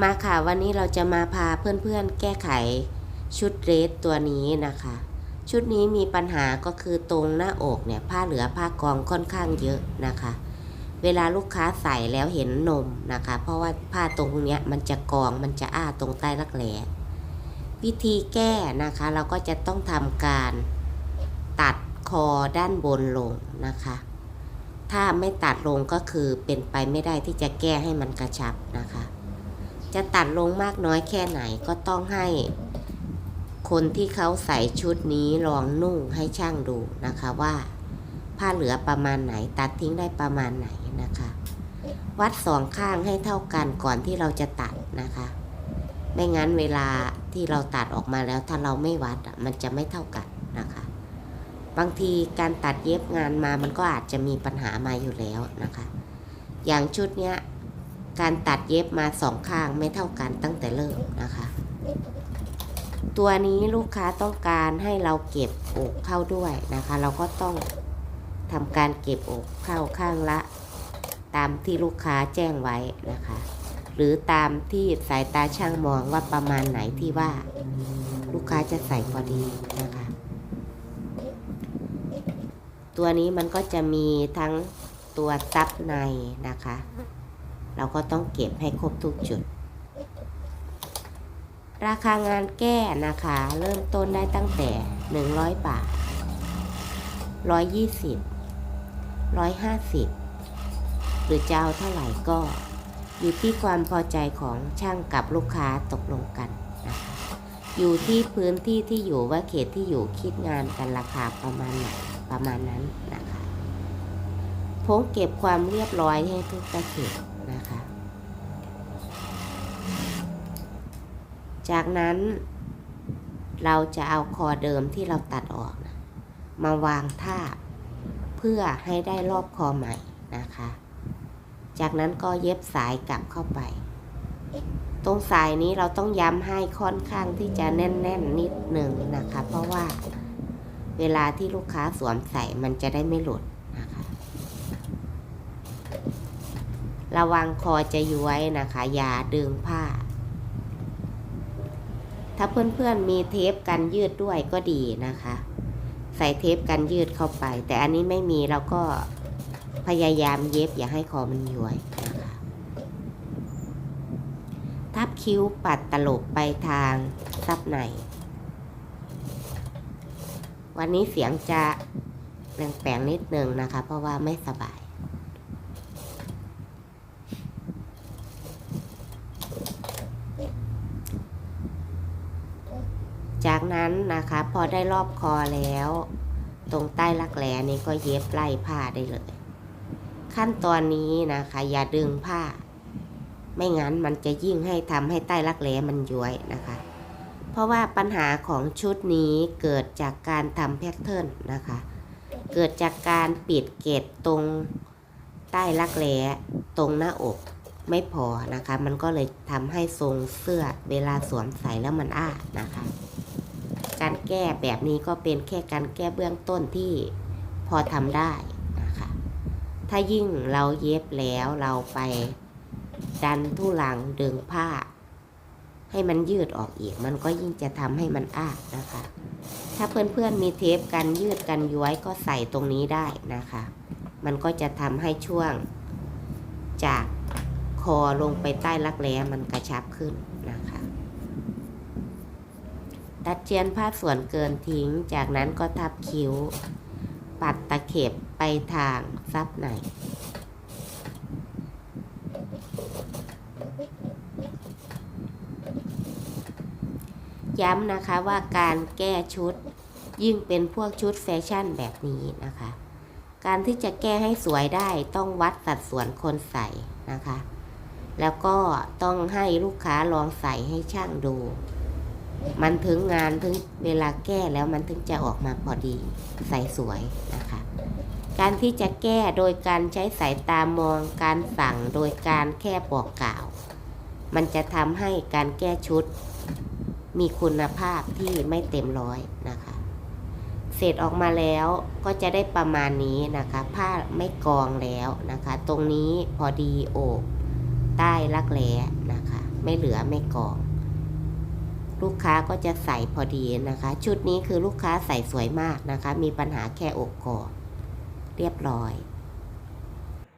มาค่ะวันนี้เราจะมาพาเพื่อนๆแก้ไขชุดเรสตัวนี้นะคะ ชุดนี้มีปัญหาก็คือตรงหน้าอกเนี่ยผ้าเหลือผ้ากองค่อนข้างเยอะนะคะ เวลาลูกค้าใส่แล้วเห็นนมนะคะ เพราะว่าผ้าตรงเนี้ยมันจะกองมันจะอ้าตรงใต้รักแหลวิธีแก้นะคะเราก็จะต้องทำการตัดคอด้านบนลงนะคะ ถ้าไม่ตัดลงก็คือเป็นไปไม่ได้ที่จะแก้ให้มันกระชับนะคะ จะตัดลงมากน้อยแค่ไหนก็ต้องให้ คนที่เขาใส่ชุดนี้ลองนุ่งให้ช่างดูนะคะว่า ผ้าเหลือประมาณไหน ตัดทิ้งได้ประมาณไหนนะคะ วัดสองข้างให้เท่ากันก่อนที่เราจะตัดนะคะ ไม่งั้นเวลาที่เราตัดออกมาแล้วถ้าเราไม่วัดอะมันจะไม่เท่ากันนะคะ บางทีการตัดเย็บงานมามันก็อาจจะมีปัญหามาอยู่แล้วนะคะ อย่างชุดเนี้ย การตัดเย็บมาสองข้างไม่เท่ากันตั้งแต่เริ่มนะคะ ตัวนี้ลูกค้าต้องการให้เราเก็บอกเข้าด้วยนะคะ เราก็ต้องทำการเก็บอกเข้าข้างละ ตามที่ลูกค้าแจ้งไว้นะคะ หรือตามที่สายตาช่างมองว่าประมาณไหนที่ว่า ลูกค้าจะใส่พอดีนะคะ ตัวนี้มันก็จะมีทั้งตัวซับในนะคะ เราก็ต้องเก็บให้ครบทุกจุด ราคางานแก้นะคะ เริ่มต้นได้ตั้งแต่ 100 บาท 120 150 หรือจะเอาเท่าไหร่ก็อยู่ที่ความพอใจของช่างกับลูกค้าตกลงกันนะคะอยู่ที่พื้นที่ที่อยู่ว่าเขตที่อยู่คิดงานกันราคาประมาณไหนประมาณนั้นนะคะผมเก็บความเรียบร้อยให้ทุกกระเขต นะคะ จากนั้น เราจะเอาคอเดิมที่เราตัดออกนะมาวางทาบเพื่อให้ได้รอบคอใหม่นะคะ จากนั้นก็เย็บสายกลับเข้าไป ตรงสายนี้เราต้องย้ำให้ค่อนข้างที่จะแน่นๆนนิดหนึ่งนะคะ เพราะว่าเวลาที่ลูกค้าสวมใส่มันจะได้ไม่หลุดนะคะ ระวังคอจะย้วยนะคะ อย่าดึงผ้า ถ้าเพื่อนๆมีเทปกันยืดด้วยก็ดีนะคะ ใส่เทปกันยืดเข้าไป แต่อันนี้ไม่มีเราก็พยายามเย็บอย่าให้คอมันย้วยนะคะ ทับคิ้วปัดตลบไปทางซับในวันนี้เสียงจะแปลงๆนิดนึงนะคะ เพราะว่าไม่สบาย จาก นั้นนะคะ พอได้รอบคอแล้ว ตรงใต้รักแร้นี้ก็เย็บไล่ผ้าได้เลย ขั้นตอนนี้นะคะ อย่าดึงผ้า ไม่งั้นมันจะยิ่งให้ทำให้ใต้รักแร้มันย้วยนะคะ เพราะว่าปัญหาของชุดนี้เกิดจากการทำแพทเทิร์นนะคะ เกิดจากการปิดเกตตรงใต้รักแร้ตรงหน้าอกไม่พอนะคะ มันก็เลยทำให้ทรงเสื้อเวลาสวมใส่แล้วมันอ้านะคะ การแก้แบบนี้ก็เป็นแค่การแก้เบื้องต้นที่พอทำได้นะคะถ้ายิ่งเราเย็บแล้วเราไปดันทุลังดึงผ้า ให้มันยืดออกอีก มันก็ยิ่งจะทำให้มันอ้านะคะ ถ้าเพื่อนๆมีเทปกันยืดกันย้วยก็ใส่ตรงนี้ได้นะคะ มันก็จะทำให้ช่วงจากคอลงไปใต้รักแร้มันกระชับขึ้นนะคะ ตัดเจียนผ้าส่วนเกินทิ้ง จากนั้นก็ทับคิ้ว ปัดตะเข็บไปทางซับในย้ำนะคะว่าการแก้ชุดยิ่งเป็นพวกชุดแฟชั่นแบบนี้นะคะ การที่จะแก้ให้สวยได้ต้องวัดสัดส่วนคนใส่นะคะ แล้วก็ต้องให้ลูกค้าลองใส่ให้ช่างดู มันถึงงานถึงเวลาแก้แล้วมันถึงจะออกมาพอดีใสสวยนะคะ การที่จะแก้โดยการใช้สายตามองการสั่งโดยการแค่บอกกล่าว มันจะทำให้การแก้ชุด มีคุณภาพที่ไม่เต็มร้อยนะคะ เสร็จออกมาแล้วก็จะได้ประมาณนี้นะคะ ผ้าไม่กองแล้วนะคะ ตรงนี้พอดีโอบใต้รักแร้นะคะ ไม่เหลือไม่กอง ลูกค้าก็จะใส่พอดีนะคะ ชุดนี้คือลูกค้าใส่สวยมากนะคะ มีปัญหาแค่อกกอเรียบร้อย